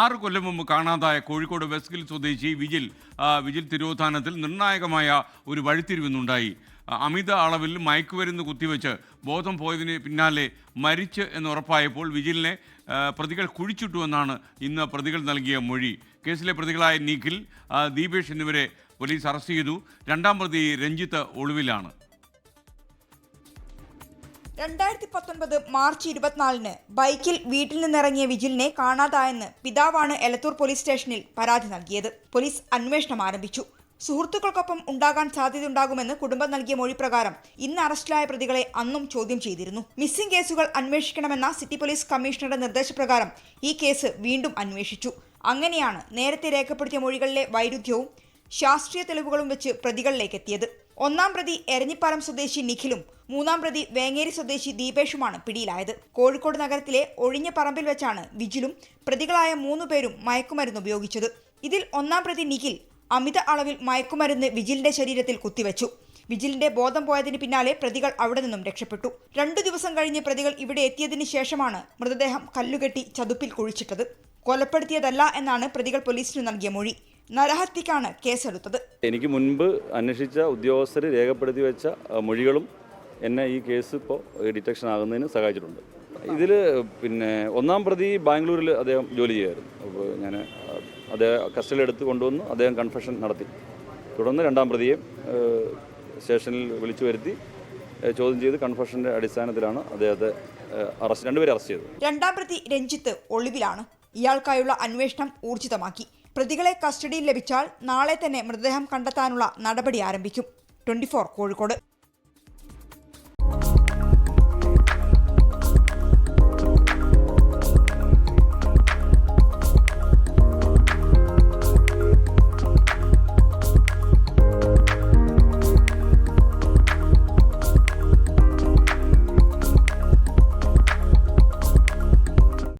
ആറ് കൊല്ലം മുമ്പ് കാണാതായ കോഴിക്കോട് വെസ്കിൽ സ്വദേശി വിജിൽ വിജിൽ തിരോധാനത്തിൽ നിർണായകമായ ഒരു വഴിത്തിരിവെന്നുണ്ടായി. അമിത അളവിൽ മയക്കുമരുന്ന് കുത്തിവെച്ച് ബോധം പോയതിന് പിന്നാലെ മരിച്ച് എന്ന് ഉറപ്പായപ്പോൾ വിജിലിനെ പ്രതികൾ കുഴിച്ചിട്ടുവെന്നാണ് ഇന്ന് പ്രതികൾ നൽകിയ മൊഴി. കേസിലെ പ്രതികളായ നിഖിൽ ദീപേഷ് എന്നിവരെ പോലീസ് അറസ്റ്റ് ചെയ്തു. രണ്ടാം പ്രതി രഞ്ജിത്ത് ഒളിവിലാണ്. രണ്ടായിരത്തി പത്തൊൻപത് മാർച്ച് ഇരുപത്തിനാലിന് ബൈക്കിൽ വീട്ടിൽ നിന്നിറങ്ങിയ വിജിലിനെ കാണാതായെന്ന് പിതാവാണ് എലത്തൂർ പോലീസ് സ്റ്റേഷനിൽ പരാതി നൽകിയത്. പോലീസ് അന്വേഷണം ആരംഭിച്ചു. സുഹൃത്തുക്കൾക്കൊപ്പം ഉണ്ടാകാൻ സാധ്യതയുണ്ടാകുമെന്ന് കുടുംബം നൽകിയ മൊഴി പ്രകാരം ഇന്ന് അറസ്റ്റിലായ പ്രതികളെ അന്നും ചോദ്യം ചെയ്തിരുന്നു. മിസ്സിംഗ് കേസുകൾ അന്വേഷിക്കണമെന്ന സിറ്റി പോലീസ് കമ്മീഷണറുടെ നിർദ്ദേശപ്രകാരം ഈ കേസ് വീണ്ടും അന്വേഷിച്ചു. അങ്ങനെയാണ് നേരത്തെ രേഖപ്പെടുത്തിയ മൊഴികളിലെ വൈരുദ്ധ്യവും ശാസ്ത്രീയ തെളിവുകളും വെച്ച് പ്രതികളിലേക്ക് എത്തിയത് ഒന്നാം പ്രതി എരഞ്ഞിപ്പാലം സ്വദേശി നിഖിലും മൂന്നാം പ്രതി വേങ്ങേരി സ്വദേശി ദീപേഷുമാണ് പിടിയിലായത്. കോഴിക്കോട് നഗരത്തിലെ ഒഴിഞ്ഞ പറമ്പിൽ വെച്ചാണ് വിജിലും പ്രതികളായ മൂന്നു പേരും മയക്കുമരുന്ന് ഉപയോഗിച്ചത്. ഇതിൽ ഒന്നാം പ്രതി നിഖിൽ അമിത അളവിൽ മയക്കുമരുന്ന് വിജിലിന്റെ ശരീരത്തിൽ കുത്തിവെച്ചു. വിജിലിന്റെ ബോധം പോയതിന് പിന്നാലെ പ്രതികൾ അവിടെ നിന്നും രക്ഷപ്പെട്ടു. രണ്ടു ദിവസം കഴിഞ്ഞ് പ്രതികൾ ഇവിടെ എത്തിയതിന് ശേഷമാണ് മൃതദേഹം കല്ലുകെട്ടി ചതുപ്പിൽ കുഴിച്ചിട്ടത്. കൊലപ്പെടുത്തിയതല്ല എന്നാണ് പ്രതികൾ പോലീസിന് നൽകിയ മൊഴി. നരഹത്യക്കാണ് കേസെടുത്തത്. എനിക്ക് മുൻപ് അന്വേഷിച്ച ഉദ്യോഗസ്ഥർ രേഖപ്പെടുത്തി വെച്ച മൊഴികളും എന്നെ ഈ കേസ് ഇപ്പോൾ ഡിറ്റക്ഷൻ ആകുന്നതിന് സഹായിച്ചിട്ടുണ്ട്. ഇതിൽ പിന്നെ ഒന്നാം പ്രതി ബാംഗ്ലൂരിൽ അദ്ദേഹം ജോലി ചെയ്യായിരുന്നു. അപ്പോൾ ഞാൻ അദ്ദേഹം കസ്റ്റഡി എടുത്ത് കൊണ്ടുവന്ന്. അദ്ദേഹം കൺഫെഷൻ നടത്തി. തുടർന്ന് രണ്ടാം പ്രതിയെ സ്റ്റേഷനിൽ വിളിച്ചു വരുത്തി ചോദ്യം ചെയ്ത് കൺഫെഷന്റെ അടിസ്ഥാനത്തിലാണ് അദ്ദേഹത്തെ അറസ്റ്റ് രണ്ടുപേരെ അറസ്റ്റ് ചെയ്തത്. രണ്ടാം പ്രതി രഞ്ജിത്ത് ഒളിവിലാണ്. ഇയാൾക്കായുള്ള അന്വേഷണം ഊർജിതമാക്കി. പ്രതികളെ കസ്റ്റഡിയിൽ ലഭിച്ചാൽ നാളെ തന്നെ മൃതദേഹം കണ്ടെത്താനുള്ള നടപടി ആരംഭിക്കും. ട്വന്റി കോഴിക്കോട്.